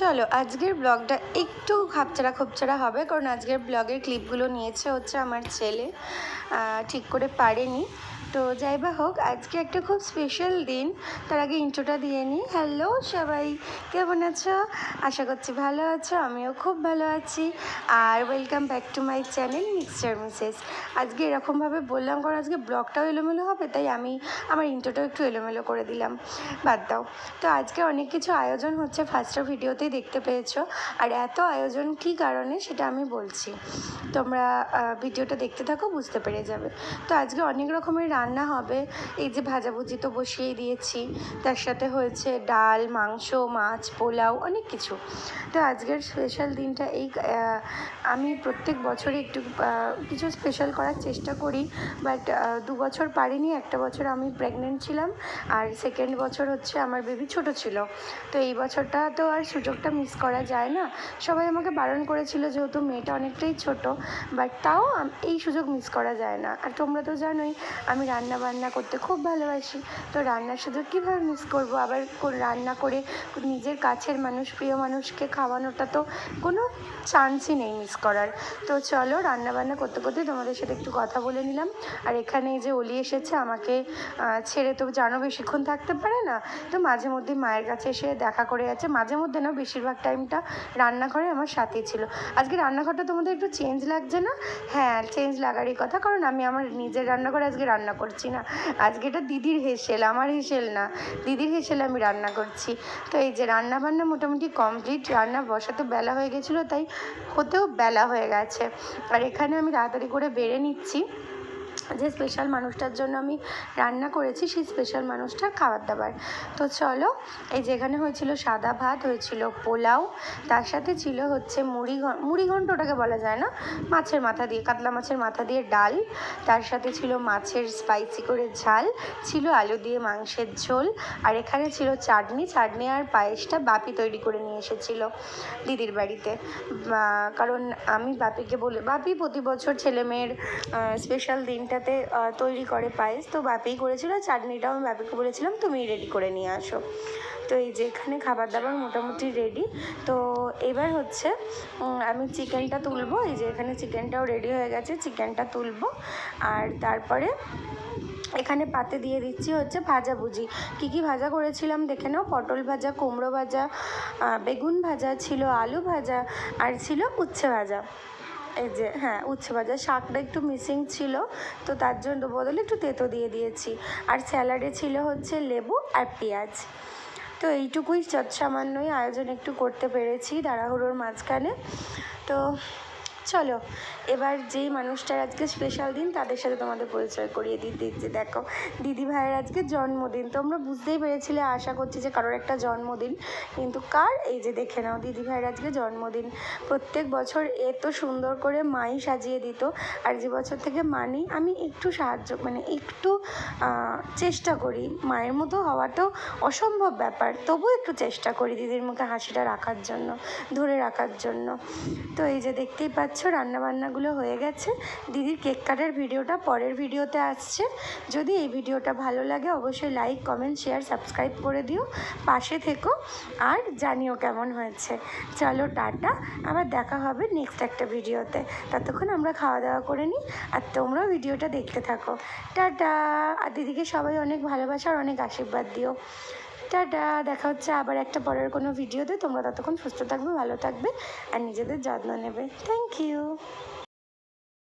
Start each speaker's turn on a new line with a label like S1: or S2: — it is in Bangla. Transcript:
S1: চলো, আজকের ব্লগটা একটু খাপচারা খোপচারা হবে, কারণ আজকের ব্লগের ক্লিপগুলো নিয়েছে হচ্ছে আমার ছেলে। ঠিক করে পারেনি। তো যাই বা হোক, আজকে একটা খুব স্পেশাল দিন। তার আগে ইন্ট্রোটা দিয়ে নিই। হ্যালো সবাই, কেমন আছো? আশা করছি ভালো আছো, আমিও খুব ভালো আছি। আর welcome back to my channel mixture Mrs আজকে এরকমভাবে বললাম, কারণ আজকে ব্লগটাও এলোমেলো হবে, তাই আমি আমার ইন্ট্রোটাও একটু এলোমেলো করে দিলাম। বাদ দাও। তো আজকে অনেক কিছু আয়োজন হচ্ছে ফার্স্টের ভিডিওতেই দেখতে পেয়েছ। আর এত আয়োজন কী কারণে, সেটা আমি বলছি। তোমরা ভিডিওটা দেখতে থাকো, বুঝতে পেরে যাবে। তো আজকে অনেক রকমের রান্না হবে। এই যে ভাজাভুজি তো বসিয়ে দিয়েছি। তার সাথে হয়েছে ডাল, মাংস, মাছ, পোলাও, অনেক কিছু। তো আজকের স্পেশাল দিনটা এই আমি প্রত্যেক বছরই একটু কিছু স্পেশাল করার চেষ্টা করি। বাট দু বছর পারিনি, একটা বছর আমি প্রেগনেন্ট ছিলাম। আর সেকেন্ড বছর হচ্ছে আমার বেবি ছোট ছিল। তো এই বছরটা তো আর সুযোগটা মিস করা যায় না। সবাই আমাকে বারণ করেছিল যেহেতু মেয়েটা অনেকটাই ছোট। বাট তাও এই সুযোগ মিস করা যায় না। আর তোমরা তো জানোই, আমি রান্না বান্না করতে খুব ভালোবাসি। তো রান্নার সুযোগ কীভাবে মিস করব? আবার রান্না করে নিজের কাছের মানুষ, প্রিয় মানুষকে খাওয়ানোটা তো কোনো চান্সই নেই মিস করার। তো চলো রান্না বান্না করতে করতে তোমাদের সাথে একটু কথা বলে নিলাম। আর এখানে যে অলি এসেছে, আমাকে ছেড়ে তো জানো বেশিক্ষণ থাকতে পারে না। তো মাঝে মধ্যে মায়ের কাছে এসে দেখা করে যাচ্ছে। মাঝে মধ্যে না, বেশিরভাগ টাইমটা রান্নাঘরে আমার সাথেই ছিল। আজকে রান্নাঘরটা তোমাদের একটু চেঞ্জ লাগছে না? হ্যাঁ চেঞ্জ লাগারই কথা। কারণ আমি আমার নিজের রান্নাঘরে আজকে রান্না করছি না। আজকে এটা দিদির হেসেল, আমার হেসেল না। দিদির হেসেল আমি রান্না করছি। তো এই যে রান্না বান্না মোটামুটি কমপ্লিট, রান্না বসাতে বেলা হয়ে গেছিল, তাই হতেও বেলা হয়ে গেছে। আর এখানে আমি তাড়াতাড়ি করে বেড়ে নিচ্ছি। যে স্পেশাল মানুষটার জন্য আমি রান্না করেছি, সেই স্পেশাল মানুষটার খাবার দাবার। তো চলো, এই যেখানে হয়েছিল সাদা ভাত, হয়েছিল পোলাও, তার সাথে ছিল হচ্ছে মুড়ি মুড়ি ঘন্ট ওটাকে বলা যায় না, মাছের মাথা দিয়ে, কাতলা মাছের মাথা দিয়ে ডাল, তার সাথে ছিল মাছের স্পাইসি করে ঝাল, ছিল আলু দিয়ে মাংসের ঝোল, আর এখানে ছিল চাটনি চাটনি আর পায়েসটা বাপি তৈরি করে নিয়ে এসেছিল দিদির বাড়িতে। কারণ আমি বাপিকে বলে, বাপি প্রতি বছর ছেলে মেয়ের স্পেশাল দিনটাতে আহ, তৈরি করে পায়েস। তো বাপিই করেছিল চাটনিটাও আমি বাপিকে বলেছিলাম তুমি রেডি করে নিয়ে আসো। তো এই যে এখানে খাবার দাবার মোটামুটি রেডি। তো এবার হচ্ছে আমি চিকেনটা তুলবো। এই যে এখানে চিকেনটাও রেডি হয়ে গেছে চিকেনটা তুলবো। আর তারপরে এখানে পাতে দিয়ে দিচ্ছি হচ্ছে ভাজাভুজি কী কী ভাজা করেছিলাম দেখে নাও? পটল ভাজা কুমড়ো ভাজা বেগুন ভাজা ছিল আলু ভাজা আর ছিল উচ্ছে ভাজা। এই যে হ্যাঁ উচ্ছে ভাজা। শাকটা একটু মিসিং ছিল, তো তার জন্য বদলে একটু তেতো দিয়ে দিয়েছি। আর স্যালাডে ছিল হচ্ছে লেবু আর পেঁয়াজ। তো এইটুকুই সামান্যই আয়োজন একটু করতে পেরেছি তাড়াহুড়োর মাঝখানে। তো চলো, এবার যেই মানুষটার আজকে স্পেশাল দিন, তাদের সাথে তোমাদের পরিচয় করিয়ে দিতে দিচ্ছি দেখো, দিদি ভাইয়ের আজকে জন্মদিন। তোমরা বুঝতেই পেরেছিলে, আশা করছি যে কারোর একটা জন্মদিন। কিন্তু কার? এই যে দেখে নাও, দিদি ভাইয়ের আজকে জন্মদিন। প্রত্যেক বছর এত সুন্দর করে মাই সাজিয়ে দিত। আর যে বছর থেকে মানি, আমি একটু সাহায্য মানে একটু চেষ্টা করি। মায়ের মতো হওয়াটাও অসম্ভব ব্যাপার। তবু একটু চেষ্টা করি দিদির মুখে হাসিটা রাখার জন্য, ধরে রাখার জন্য। তো এই যে দেখতেই পাচ্ছ রান্নাবান্নাগুলো হয়ে গেছে। দিদির কেক কাটার ভিডিওটা পরের ভিডিওতে আসছে। যদি এই ভিডিওটা ভালো লাগে, অবশ্যই লাইক কমেন্ট শেয়ার সাবস্ক্রাইব করে দিও। পাশে থেকো আর জানিও কেমন হয়েছে। চলো টাটা, আবার দেখা হবে নেক্সট একটা ভিডিওতে। ততক্ষণ আমরা খাওয়া দাওয়া করে নিই, আর তোমরাও ভিডিওটা দেখতে থাকো। টাটা! আর দিদিকে সবাই অনেক ভালোবাসা আর অনেক আশীর্বাদ দিও। টাটা, দেখা হচ্ছে আবার একটা পরের কোনো ভিডিওতে। তোমরা ততক্ষণ সুস্থ থাকবে, ভালো থাকবে, আর নিজেদের যত্ন নেবে। Thank you